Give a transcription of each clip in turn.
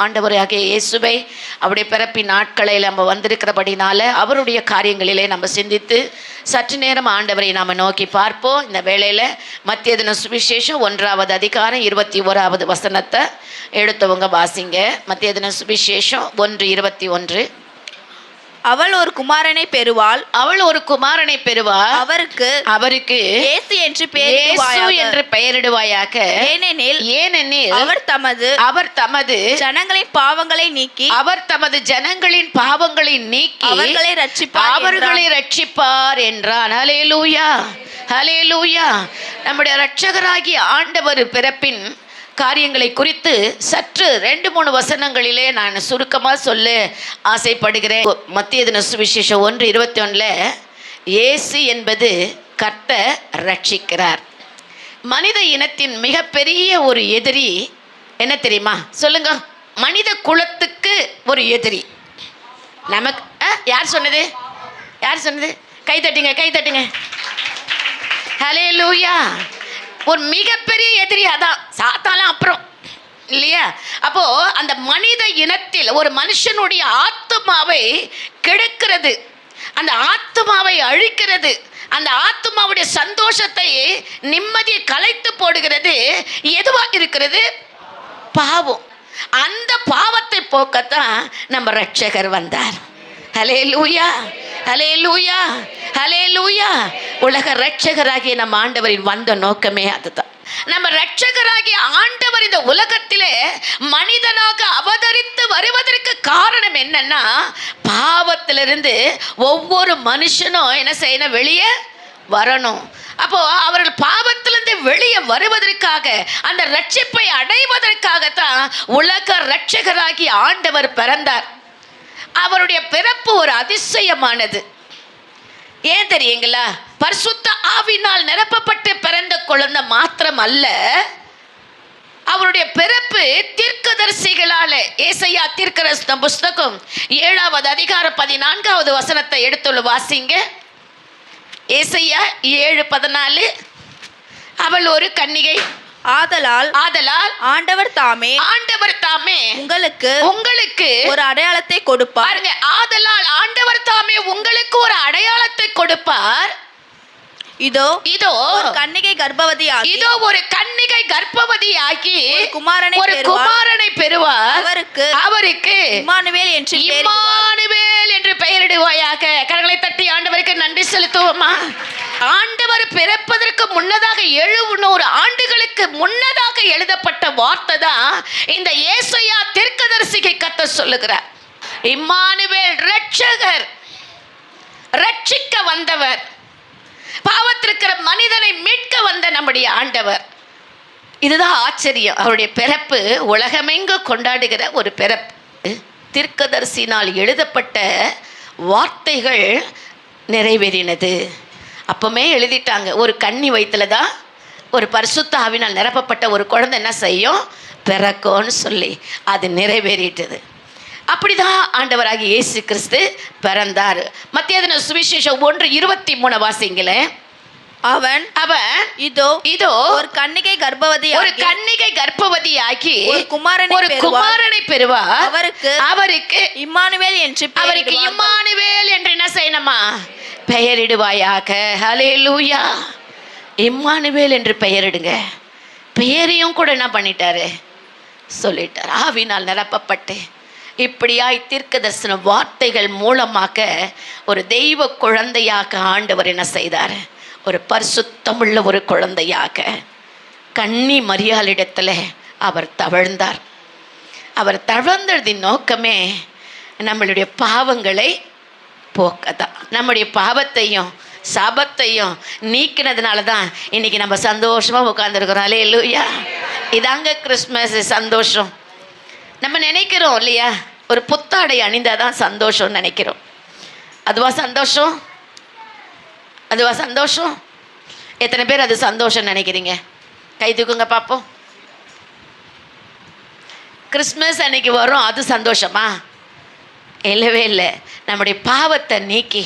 ஆண்டவராகிய இயேசுவை அவருடைய பிறப்பின் நாட்களில் நம்ம வந்திருக்கிறபடினால அவருடைய காரியங்களிலே நம்ம சிந்தித்து சற்று நேரம் ஆண்டவரை நாம் நோக்கி பார்ப்போம். இந்த வேளையில் மத்திய தின சுவிசேஷம் ஒன்றாவது அதிகாரம் இருபத்தி ஓராவது வசனத்தை எடுத்தவங்க வாசிங்க. மத்திய தின சுவிசேஷம் ஒன்று இருபத்தி ஒன்று. அவள் ஒரு குமாரனை பெறுவாள். அவள் ஒரு குமாரனை பெறுவார் அவருக்கு அவருக்கு இயேசு என்று பெயரிடுவாயாக என்று பெயரிடுவாயாக. ஏனெனில் ஏனெனில் அவர் தமது அவர் தமது ஜனங்களின் பாவங்களை நீக்கி அவர் தமது ஜனங்களின் பாவங்களை நீக்கி அவர்களை ரட்சிப்பார் அவர்களை ரட்சிப்பார் என்றான். ஹலேலூயா ஹலேலூயா நம்முடைய இரட்சகராகிய ஆண்டவர் பிறப்பின் காரியங்களை குறித்து சற்று ரெண்டு மூணு வசனங்களிலே நான் சுருக்கமாக சொல்ல ஆசைப்படுகிறேன். மத்திய தின சுவிசேஷம் ஒன்று இருபத்தி ஒன்றில் இயேசு என்பது கர்த்த ரட்சிக்கிறார் மனித இனத்தின் மிகப்பெரிய ஒரு எதிரி என்ன தெரியுமா? சொல்லுங்க. மனித குலத்துக்கு ஒரு எதிரி. நமக்கு ஆ, யார் சொன்னது? யார் சொன்னது? கை தட்டுங்க கை தட்டுங்க. ஹலே லூயா ஒரு மிகப்பெரிய எதிரி அதான் சாத்தாலாம் அப்புறம் இல்லையா? அப்போ அந்த மனித இனத்தில் ஒரு மனுஷனுடைய ஆத்மாவை கெடுக்கிறது அந்த ஆத்மாவை அழிக்கிறது அந்த ஆத்மாவுடைய சந்தோஷத்தை நிம்மதியை கலைத்து போடுகிறது எதுவா இருக்கிறது? பாவம். அந்த பாவத்தை போக்கத்தான் நம்ம ரட்சகர் வந்தார். ஹலே லூயா ஹலே லூயா ஹலே லூயா உலக ரட்சகராகிய நம்ம ஆண்டவரின் வந்த நோக்கமே அதுதான். நம்ம ரட்சகராகிய ஆண்டவர் இந்த உலகத்திலே மனிதனாக அவதரித்து வருவதற்கு காரணம் என்னன்னா பாவத்திலிருந்து ஒவ்வொரு மனுஷனும் என்ன செய்யணும்? வெளியே வரணும். அப்போ அவர்கள் பாவத்திலிருந்து வெளியே வருவதற்காக அந்த ரட்சிப்பை அடைவதற்காகத்தான் உலக ரட்சகராகி ஆண்டவர் பிறந்தார். அவருடைய பிறப்பு ஒரு அதிசயமானது. ஏன் தெரியுங்களா? பரிசுத்த ஆவினால் நிரப்பப்பட்டு பிறந்த குழந்தை மாத்திரம் அல்ல அவருடைய பிறப்பு தீர்க்கதரிசிகளால ஏசையா தீர்க்கதரிசன புஸ்தகம் ஏழாவது அதிகாரம் பதினான்காவது வசனத்தை எடுத்துள்ள வாசிங்க. ஏசையா ஏழு பதினாலு அவள் ஒரு கன்னிகை. ஆதலால் ஆதலால் ஆண்டவர் தாமே ஆண்டவர் தாமே உங்களுக்கு உங்களுக்கு ஒரு அடையாளத்தை கொடுப்பார். ஆதலால் ஆண்டவர் தாமே உங்களுக்கு ஒரு அடையாளத்தை கொடுப்பார். இதோ இதோ கன்னிகை கர்ப்பவதியாகி இதோ ஒரு கன்னிகை கர்ப்பவதியாகி குமாரனை ஒரு. குமாரனை பெறுவார். அவருக்கு அவருக்கு இம்மானுவேல் என்று. இம்மானுவேல் என்று பெயரிடுவாயாக. கரங்களை தட்டி ஆண்டவருக்கு நன்றி செலுத்துவோமா? ஆண்டவர் பிறப்பதற்கு முன்னதாக எழுநூறு ஆண்டுகளுக்கு முன்னதாக எழுதப்பட்ட வார்த்தை தான் இந்த ஏசையா தீர்க்கதரிசிகை கத்த சொல்லுகிறார். இம்மானுவேல் ரட்சகர் ரட்சிக்க வந்தவர். பாவத்திருக்கிற மனிதனை மீட்க வந்த நம்முடைய ஆண்டவர். இதுதான் ஆச்சரியம். அவருடைய பிறப்பு உலகமெங்கு கொண்டாடுகிற ஒரு பிறப்பு. தீர்க்கதரிசினால் எழுதப்பட்ட வார்த்தைகள் நிறைவேறினது. அப்பமே எழுதிட்டாங்க. ஒரு கன்னி வயிற்றுல தான் ஒரு பரிசுத்த ஆவினால் நிரப்பப்பட்ட ஒரு குழந்தை என்ன செய்யும்? பிறக்கும்னு சொல்லி அது நிறைவேறிட்டது. அப்படிதான் ஆண்டவராகிய இயேசு கிறிஸ்து பிறந்தார். மத்திய தின சுவிசேஷம் ஒன்று இருபத்தி மூணு வாசிங்களேன் அவன் அவன் இதோ இதோ ஒரு கன்னிகை ஒரு கர்ப்பவதியாகி கன்னிகை கர்ப்பவதியாகி ஒரு குமாரனை ஒரு. குமாரனை பெறுவார். அவருக்கு அவருக்கு இம்மானுவேல் என்று அவருக்கு. இம்மானுவேல் என்று என்ன செய்யணுமா? பெயரிடுவாயாக. ஹalleluya இம்மானுவேல் என்று பெயரிடுங்க. பெயரையும் கூட என்ன பண்ணிட்டாரு? சொல்லிட்டார். ஆவினால் நிரப்பப்பட்டு இப்படியாய் தீர்க்க தரிசன வார்த்தைகள் மூலமாக ஒரு தெய்வ குழந்தையாக ஆண்டவர் என்ன செய்தார்? ஒரு பரிசுத்தமுள்ள ஒரு குழந்தையாக கன்னி மரியாளிடத்தில் அவர் தவழ்ந்தார். அவர் தவழ்ந்ததின் நோக்கமே நம்மளுடைய பாவங்களை போக்கதான் நம்முடைய பாவத்தையும் சாபத்தையும் நீக்கினதுனால தான் இன்றைக்கி நம்ம சந்தோஷமாக உட்காந்துருக்குறோம் அலே இல்லையா இதாங்க கிறிஸ்மஸ் சந்தோஷம். நம்ம நினைக்கிறோம் இல்லையா? ஒரு புத்தாடை அணிந்தால் தான் சந்தோஷம்னு நினைக்கிறோம். அதுவா சந்தோஷம்? அதுவா சந்தோஷம்? எத்தனை பேர் அது சந்தோஷம் நினைக்கிறீங்க? கை தூக்குங்க பார்ப்போம் கிறிஸ்மஸ் அன்னைக்கு வரும் அது சந்தோஷமா? இல்லவே இல்லை. நம்முடைய பாவத்தை நீக்கி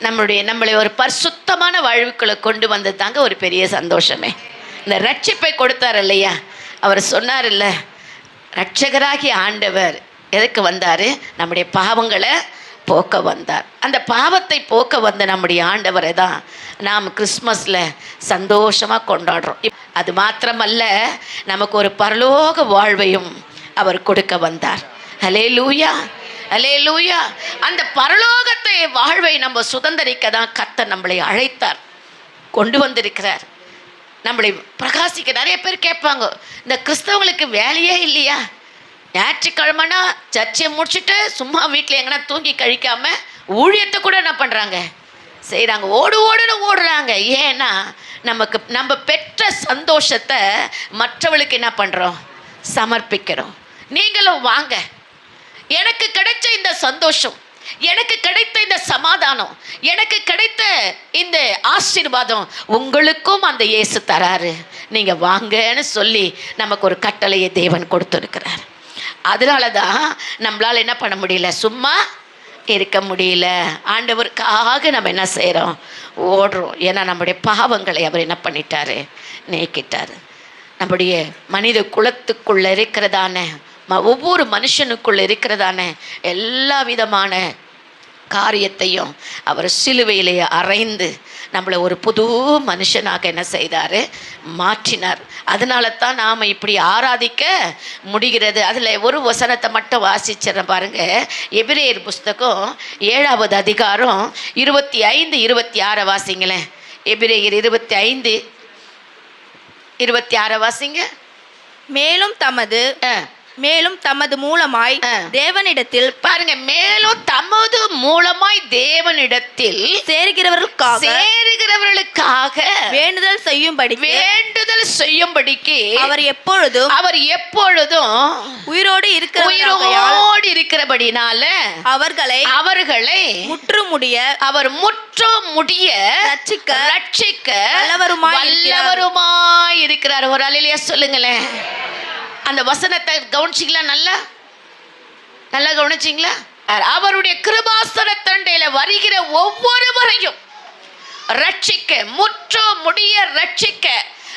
நம்மளுடைய நம்மளை ஒரு பரிசுத்தமான வாழ்வுக்குள்ளே கொண்டு வந்தது தாங்க ஒரு பெரிய சந்தோஷமே. இந்த ரட்சிப்பை கொடுத்தார் இல்லையா? அவர் சொன்னார் இல்லை ரட்சகராகிய ஆண்டவர் எதுக்கு வந்தார்? நம்முடைய பாவங்களை போக்க வந்தார். அந்த பாவத்தை போக்க வந்த நம்முடைய ஆண்டவரை தான் நாம் கிறிஸ்மஸில் சந்தோஷமாக கொண்டாடுறோம். அது மாத்திரமல்ல நமக்கு ஒரு பரலோக வாழ்வையும் அவர் கொடுக்க வந்தார். ஹலே லூயா ஹலே லூயா அந்த பரலோகத்தை வாழ்வை நம்ம சுதந்திரிக்க தான் கர்த்தர் நம்மளை அழைத்தார். கொண்டு வந்திருக்கிறார். நம்மளை பிரகாசிக்க நிறைய பேர் கேட்பாங்க இந்த கிறிஸ்தவங்களுக்கு வேலையே இல்லையா? ஞாயிற்றுக்கிழமைனா சர்ச்சை முடிச்சுட்டு சும்மா வீட்டில் எங்கன்னா தூங்கி கழிக்காமல் ஊழியத்தை கூட என்ன பண்ணுறாங்க செய்கிறாங்க ஓடு ஓடுன்னு ஓடுறாங்க. ஏன்னா நமக்கு நம்ம பெற்ற சந்தோஷத்தை மற்றவளுக்கு என்ன பண்ணுறோம் சமர்ப்பிக்கிறோம். நீங்களும் வாங்க. எனக்கு கிடைச்ச இந்த சந்தோஷம். எனக்கு கிடைத்த இந்த சமாதானம் எனக்கு கிடைத்த இந்த ஆசீர்வாதம் உங்களுக்கும் அந்த இயேசு தராரு. நீங்கள் வாங்கன்னு சொல்லி நமக்கு ஒரு கட்டளையை தேவன் கொடுத்துருக்கிறார். அதனால தான் நம்மளால் என்ன பண்ண முடியல? சும்மா இருக்க முடியல. ஆண்டவருக்காக நம்ம என்ன செய்கிறோம் ஓடுறோம். ஏன்னா நம்முடைய பாவங்களை அவர் என்ன பண்ணிட்டாரு? நீக்கிட்டாரு. நம்முடைய மனித குலத்துக்குள்ளே இருக்கிறதான ம ஒவ்வொரு மனுஷனுக்குள்ள இருக்கிறதான எல்லா விதமான காரியத்தையும் அவர் சிலுவையிலே அறைந்து நம்மளை ஒரு புது மனுஷனாக என்ன செய்தார்? மாற்றினார். அதனால தான் நாம் இப்படி ஆராதிக்க முடிகிறது. அதில் ஒரு வசனத்தை மட்டும் வாசிச்சிடறேன் பாருங்க. எபிரேயர் புஸ்தகம் ஏழாவது அதிகாரம் இருபத்தி ஐந்து இருபத்தி ஆறை வாசிங்களேன். எபிரேயர் இருபத்தி ஐந்து இருபத்தி ஆறை வாசிங்க. மேலும் தமது மேலும் தமது மூலமாய். தேவனிடத்தில் பாருங்க மேலும் தமது மூலமாய் தேவனிடத்தில் சேர்கிறவர்களுக்காக சேருகிறவர்களுக்காக வேண்டுதல் செய்யும்படி வேண்டுதல் செய்யும்படிக்கு அவர் எப்பொழுதும் அவர் எப்பொழுதும் உயிரோடு இருக்கிறவராகையால் உயிரோடு இருக்கிறபடினால அவர்களை அவர்களை முற்றுமுடிய அவர் முற்றும் முடிய ரட்சிக்க ரட்சிக்க வல்லவருமாய். வல்லவருமாய் இருக்கிறார் ஒரு அலையிலேயே சொல்லுங்களேன் அந்த வசனத்தை கவனிச்சிங்களா நல்லா? நல்லா கவனிச்சிங்களா? அவருடைய கிருபாசனத்தண்டையில வருகிற ஒவ்வொருவரையும் ரட்சிக்க முற்று முடிய ரட்சிக்க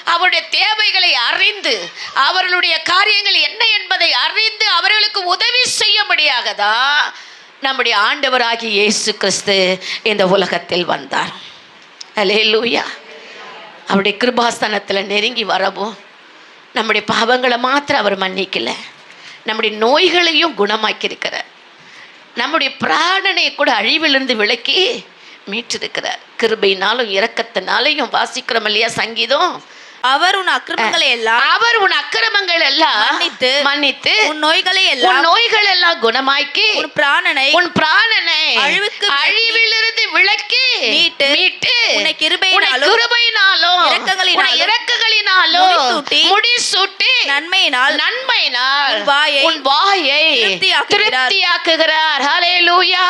அவருடைய தேவைகளை அறிந்து அவர்களுடைய காரியங்கள் என்ன என்பதை அறிந்து அவர்களுக்கு உதவி செய்யும்படியாக தான் நம்முடைய ஆண்டவராகிய இயேசு கிறிஸ்து இந்த உலகத்தில் வந்தார். அல்லேலூயா. அவருடைய கிருபாஸ்தானத்தில் நெருங்கி வரவும் நம்முடைய பாவங்களை மாத்திரம் அவர் மன்னிக்கல. நம்முடைய நோய்களையும் குணமாக்கியிருக்கிறார். நம்முடைய பிராணனை கூட அழிவிலிருந்து விலக்கி மீட்டிருக்கிறார். கிருபையினாலும் இரக்கத்தினாலையும் வாசிக்கிறோம் இல்லையா சங்கீதம்? அவர் உன் அக்கிரமங்களை எல்லாம் அவர் உன் அக்கிரமங்கள் எல்லாம் மன்னித்து, மன்னித்து உன் நோய்களை உன் எல்லாம் நோய்கள் எல்லாம் குணமாக்கி உன் பிராணனை உன் பிராணனை அழிவுக்கு அழிவிலிருந்து விலக்கி மீட்டு, மீட்டு உன்னை கிருபையினாலும், கிருபையினாலும் இரக்கங்களினாலும், இரக்கங்களினாலும் முடிசூட்டி, நன்மையினால் நன்மையினால் வாயை உன் வாயை. திருப்தியாக்குகிறார். ஹalleluya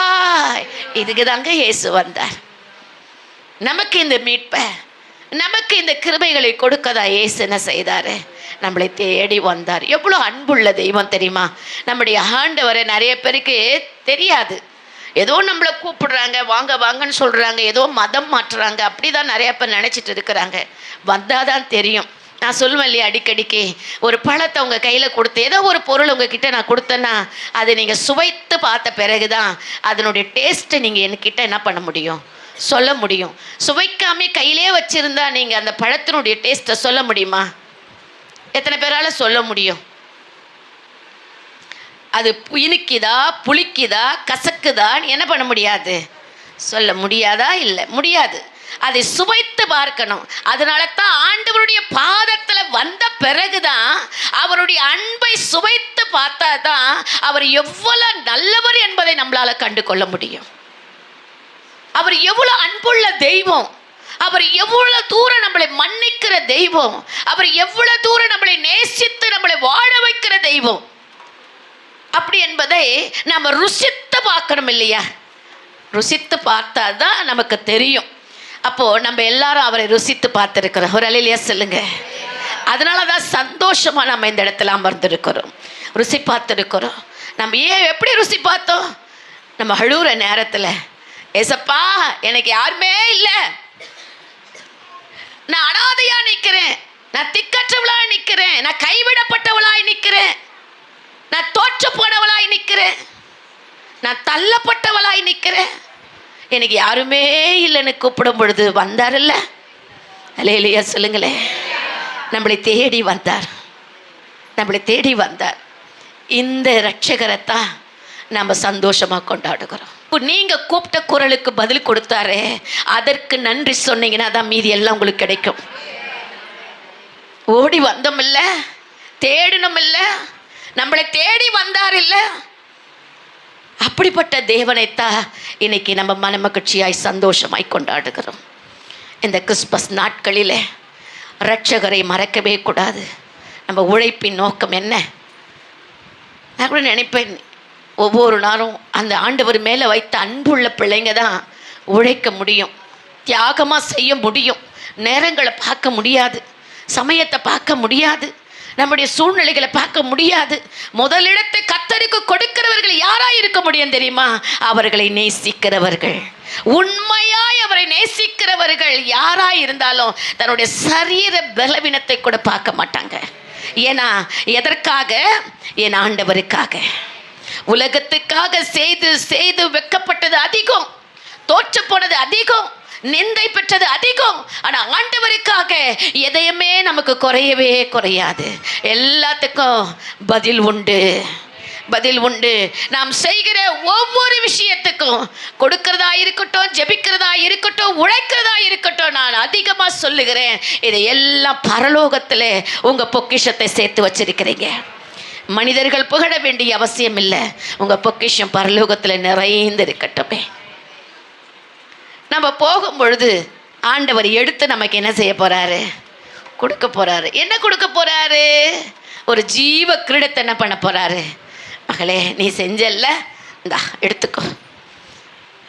இதுக்கு தாங்க இயேசு வந்தார். நமக்கு இந்த மீட்பை நமக்கு இந்த கிருபைகளை கொடுக்கதா இயேசு என்ன செய்தாரு? நம்மளை தேடி வந்தார். எவ்வளோ அன்புள்ள தெய்வம் தெரியுமா? நம்முடைய ஆண்டவரை நிறைய பேருக்கு தெரியாது. ஏதோ நம்மளை கூப்பிடுறாங்க வாங்க வாங்கன்னு சொல்கிறாங்க ஏதோ மதம் மாற்றுறாங்க அப்படி தான் நிறைய பேர் நினச்சிட்டு இருக்கிறாங்க. வந்தால் தான் தெரியும். நான் சொல்லுவேன் இல்லையா அடிக்கடிக்கு ஒரு பழத்தை உங்கள் கையில் கொடுத்து ஏதோ ஒரு பொருள் உங்ககிட்ட நான் கொடுத்தேன்னா அதை நீங்கள் சுவைத்து பார்த்த பிறகு தான் அதனுடைய டேஸ்ட்டை நீங்கள் என்கிட்ட என்ன பண்ண முடியும்? சொல்ல முடியும். சுவைக்காம கையிலே வச்சுருந்தா நீங்கள் அந்த பழத்தினுடைய டேஸ்ட்டை சொல்ல முடியுமா? எத்தனை பேரால் சொல்ல முடியும்? அது இனிக்குதா புளிக்குதா கசக்குதான்னு என்ன பண்ண முடியாது? சொல்ல முடியாதா? இல்லை முடியாது. அதை சுவைத்து பார்க்கணும். அதனால தான் ஆண்டவருடைய பாதத்தில் வந்த பிறகுதான் அவருடைய அன்பை சுவைத்து பார்த்தா தான் அவர் எவ்வளோ நல்லவர் என்பதை நம்மளால் கண்டு கொள்ள முடியும். அவர் எவ்வளவு அன்புள்ள தெய்வம். அவர் எவ்வளவு தூரம் நம்மளை மன்னிக்கிற தெய்வம். அவர் எவ்வளவு தூரம் நம்மளை நேசித்து நம்மளை வாழ வைக்கிற தெய்வம். அப்படி என்பதை நம்ம ருசித்து பார்க்கணும் இல்லையா? ருசித்து பார்த்தா தான் நமக்கு தெரியும். அப்போ நம்ம எல்லாரும் அவரை ருசித்து பார்த்துருக்கிறோம். ஒரு அலையிலேயே சொல்லுங்க. அதனால தான் சந்தோஷமா நம்ம இந்த இடத்துல அமர்ந்திருக்கிறோம். ருசி பார்த்துருக்கிறோம். நம்ம ஏன் எப்படி ருசி பார்த்தோம்? நம்ம அழுகுற நேரத்தில் ஏசப்பா எனக்கு யாருமே இல்லை. நான் அனாதையா நிற்கிறேன் நான் திக்கற்றவளாய் நிற்கிறேன் நான் கைவிடப்பட்டவளாய் நிற்கிறேன் நான் தோற்று போனவளாய் நிற்கிறேன் நான் தள்ளப்பட்டவளாய் நிற்கிறேன் எனக்கு யாருமே இல்லைன்னு கூப்பிடும் பொழுது வந்தார்ல அலையிலையா சொல்லுங்களேன் நம்மளை தேடி வந்தார். நம்மளை தேடி வந்தார். இந்த ரட்சகரைத்தான் நம்ம சந்தோஷமாக கொண்டாடுகிறோம். இப்போ நீங்கள் கூப்பிட்ட குரலுக்கு பதில் கொடுத்தாரே அதற்கு நன்றி சொன்னீங்கன்னா தான் மீதி எல்லாம் உங்களுக்கு கிடைக்கும். ஓடி வந்தோம் இல்ல? தேடணும் இல்ல? நம்மளை தேடி வந்தார் இல்ல? அப்படிப்பட்ட தேவனைத்தான் இன்னைக்கு நம்ம மனமகிழ்ச்சியாய் சந்தோஷமாய் கொண்டாடுகிறோம். இந்த கிறிஸ்மஸ் நாட்களில் ரட்சகரை மறக்கவே கூடாது. நம்ம உழைப்பின் நோக்கம் என்ன? நான் கூட நினைப்பேன் ஒவ்வொரு நாளும் அந்த ஆண்டவர் மேலே வைத்த அன்புள்ள பிள்ளைங்க தான் உழைக்க முடியும். தியாகமாக செய்ய முடியும். நேரங்களை பார்க்க முடியாது. சமயத்தை பார்க்க முடியாது. நம்முடைய சூழ்நிலைகளை பார்க்க முடியாது. முதலிடத்தை கத்தருக்கு கொடுக்கிறவர்கள் யாராக இருக்க முடியும் தெரியுமா? அவர்களை நேசிக்கிறவர்கள். உண்மையாய் அவரை நேசிக்கிறவர்கள் யாராக இருந்தாலும் தன்னுடைய சரீர பலவீனத்தை கூட பார்க்க மாட்டாங்க. ஏன்னா எதற்காக? என் ஆண்டவருக்காக. உலகத்துக்காக செய்து செய்து வெக்கப்பட்டது அதிகம். தோற்று போனது அதிகம். நிந்தை பெற்றது அதிகம். ஆனா ஆண்டவருக்காக எதையுமே நமக்கு குறையவே குறையாது. எல்லாத்துக்கும் பதில் உண்டு. பதில் உண்டு. நாம் செய்கிற ஒவ்வொரு விஷயத்துக்கும் கொடுக்கிறதா இருக்கட்டும் ஜெபிக்கிறதா இருக்கட்டும் உழைக்கிறதா இருக்கட்டும் நான் அதிகமாக சொல்லுகிறேன். இதை எல்லாம் பரலோகத்தில் உங்கள் பொக்கிஷத்தை சேர்த்து வச்சிருக்கிறீங்க. மனிதர்கள் புகழ வேண்டிய அவசியம் இல்லை உங்கள் பொக்கிஷம் பரலோகத்தில் நிறைந்து இருக்கட்டுமே நம்ம போகும் பொழுது ஆண்டவர் எடுத்து நமக்கு என்ன செய்ய போகிறாரு கொடுக்க போகிறாரு என்ன கொடுக்க போகிறாரு ஒரு ஜீவ கிரீடத்தை என்ன பண்ண போகிறாரு மகளே நீ செஞ்சல்ல? இந்தா எடுத்துக்கோ.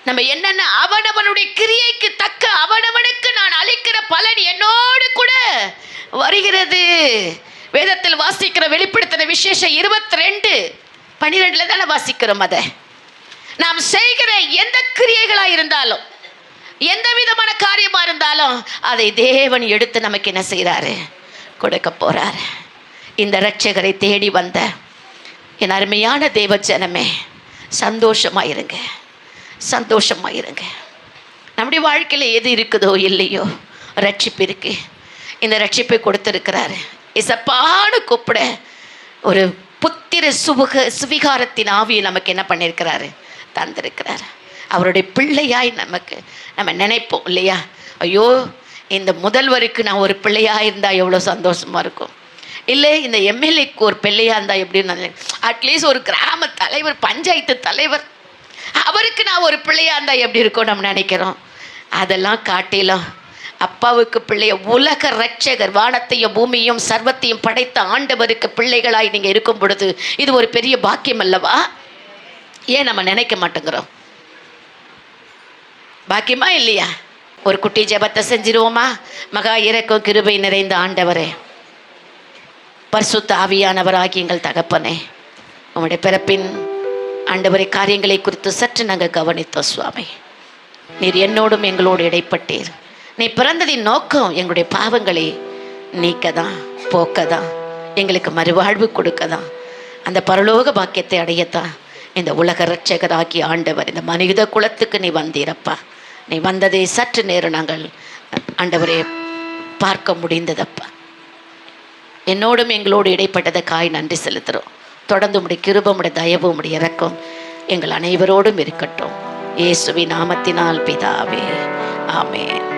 நம்ம என்னென்ன அவனவனுடைய கிரியைக்கு தக்க அவனவனுக்கு நான் அளிக்கிற பலன் என்னோடு கூட வருகிறது. வேதத்தில் வாசிக்கிற வெளிப்படுத்தின விசேஷம் இருபத்தி ரெண்டு பன்னிரெண்டுல தானே வாசிக்கிறோம் அதை. நாம் செய்கிற எந்த கிரியைகளாக இருந்தாலும் எந்த விதமான காரியமாக இருந்தாலும் அதை தேவன் எடுத்து நமக்கு என்ன செய்கிறாரு கொடுக்க போகிறாரு இந்த ரட்சகரை தேடி வந்த என் அருமையான தேவ ஜனமே சந்தோஷமாக இருங்க. சந்தோஷமாக இருங்க. நம்முடைய வாழ்க்கையில் எது இருக்குதோ இல்லையோ ரட்சிப்பு இருக்கு இந்த ரட்சிப்பை கொடுத்துருக்கிறாரு. இசப்பாடு கூப்பிட ஒரு புத்திர சுபக சுவிகாரத்தின் ஆவியை நமக்கு என்ன பண்ணியிருக்கிறாரு? தந்திருக்கிறார். அவருடைய பிள்ளையாய் நமக்கு நம்ம நினைப்போம் இல்லையா? ஐயோ இந்த முதல்வருக்கு நான் ஒரு பிள்ளையாக இருந்தால் எவ்வளோ சந்தோஷமாக இருக்கும். இல்லை இந்த எம்எல்ஏக்கு ஒரு பிள்ளையாக இருந்தால் எப்படின்னு அட்லீஸ்ட் ஒரு கிராம தலைவர் பஞ்சாயத்து தலைவர். அவருக்கு நான் ஒரு பிள்ளையாக இருந்தால் எப்படி இருக்கும் நம்ம நினைக்கிறோம்? அதெல்லாம் காட்டிலும் அப்பாவுக்கு பிள்ளைய உலக ரட்சகர் வானத்தையும் பூமியும் சர்வத்தையும் படைத்த ஆண்டவருக்கு பிள்ளைகளாய் நீங்கள் இருக்கும் பொழுது இது ஒரு பெரிய பாக்கியம் அல்லவா? ஏன் நம்ம நினைக்க மாட்டேங்கிறோம்? பாக்கியமா இல்லையா? ஒரு குட்டி ஜெபத்தை செஞ்சிருவோமா? மகா இறக்கும் கிருபை நிறைந்த ஆண்டவரே. பரிசுத்த ஆவியானவராகி எங்கள் தகப்பனே உங்களுடைய பிறப்பின் ஆண்டவரை காரியங்களை குறித்து சற்று நாங்கள் கவனித்தோம் சுவாமி. நீர் என்னோடும் எங்களோடு இடைப்பட்டீர். நீ பிறந்ததின் நோக்கம் எங்களுடைய பாவங்களை நீக்க தான் போக்க தான் எங்களுக்கு மறுவாழ்வு கொடுக்க தான் அந்த பரலோக பாக்கியத்தை அடையத்தான். இந்த உலக ரட்சகராகி ஆண்டவர் இந்த மனித குலத்துக்கு நீ வந்தீரப்பா. நீ வந்ததை சற்று நேரம் நாங்கள் ஆண்டவரே பார்க்க முடிந்ததப்பா. என்னோடும் எங்களோடு இடைப்பட்டதற்காய் நன்றி செலுத்துகிறோம் தொடர்ந்து உடைய கிருபமுடைய தயவு உடைய இறக்கம் எங்கள் அனைவரோடும் இருக்கட்டும். இயேசுவி நாமத்தினால் பிதாவே. ஆமேன்.